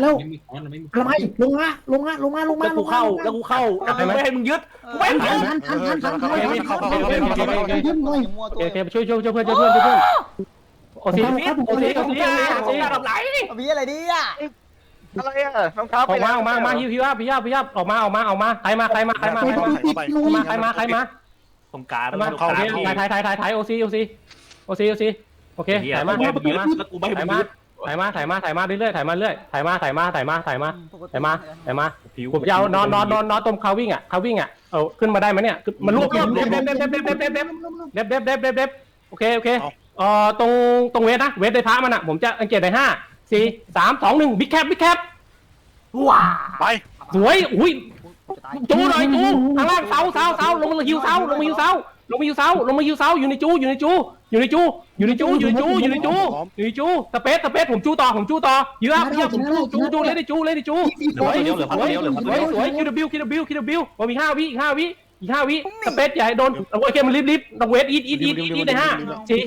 แล้วไม่มีคอนไม่มีทำไมลงมาลงมาลงมาลงมาแล้วกูเข้าแล้วกูเข้าแล้วกูไม่ให้มึงยึดกูไม่ให้มึงทัยึนดทันทันทันทันทันโอเคโอเคโอเคโอเคโอเคโอเคยืนหน่อยมั่วโอตัวเคโอเคช่วยช่วยช่วยเพื่อนช่วยเพื่อนช่วยเพื่อนโอซีครับผมโอซีโอซีโอซีโอซีระดับไหนมีอะไรดีอะอะไรอะรองเท้าออกมาออกมาออกมาฮิวฮิวพี่ย่าพี่ย่าออกมาออกมาออกมาใครมาใครมาใครมาใครมามาใครมาใครมาตรงกลางใครมาโอเคถ่ายถ่ายถ่ายถ่ายโอซีโอซีโอซีโอซีโอเคถ่ายมาถ่ายมาแล้วกูไม่ให้ถ่ายมึงมายึด ถ่ายมาถ่ายมาถ่ายมาเรื่อยๆถ่ายมาเรื่อยถ่ายมาถ่ายมาถ่ายมาถ่ายมาถ่ายมาถ่ายมาผมจะเอานอนนอนนอนนอนตรงคาวิ่งอะคาวิ่งอะเอาขึ้นมาได้ไหมเนี่ยมันรวบรวบเด็บเด็บเด็บเด็บเด็บเด็บเด็บเด็บเด็บเด็บเด็บเด็บโอเคโอเคเอ่อตรงตรงเวทนะเวทในพระมันอะผมจะอังเกตในห้าสี่สามสองหนึ่งบิ๊กแคปบิ๊กแคปว้าไปสวยอุ้ยจูหน่อยจูข้างล่างเสาเสาเสาลงมาฮิวเสาลงมาฮิวเสา ลงมาฮิวเสาลงมาฮิวเสาอยู่ในจู อยู่ในจู อยู่ในจู อยู่ในจู อยู่ในจู อยู่ในจู อยู่ในจูสเปซสเปซผมจูต่อ ผมจูต่อเยอะเยอะผมจูจูจูเลยในจูเลยในจูเหลือคนเดียวเหลือคนเดียวเหลือคนสเดีวยยวสวยคิวบิวคิวบิวคิวบิวมีห้าวิอีกห้าวิอีกห้าวิสเปซอย่าให้โดนโอเคมันรีบรีบต้องเวทอีทอีทอีทอีทในห้าสี่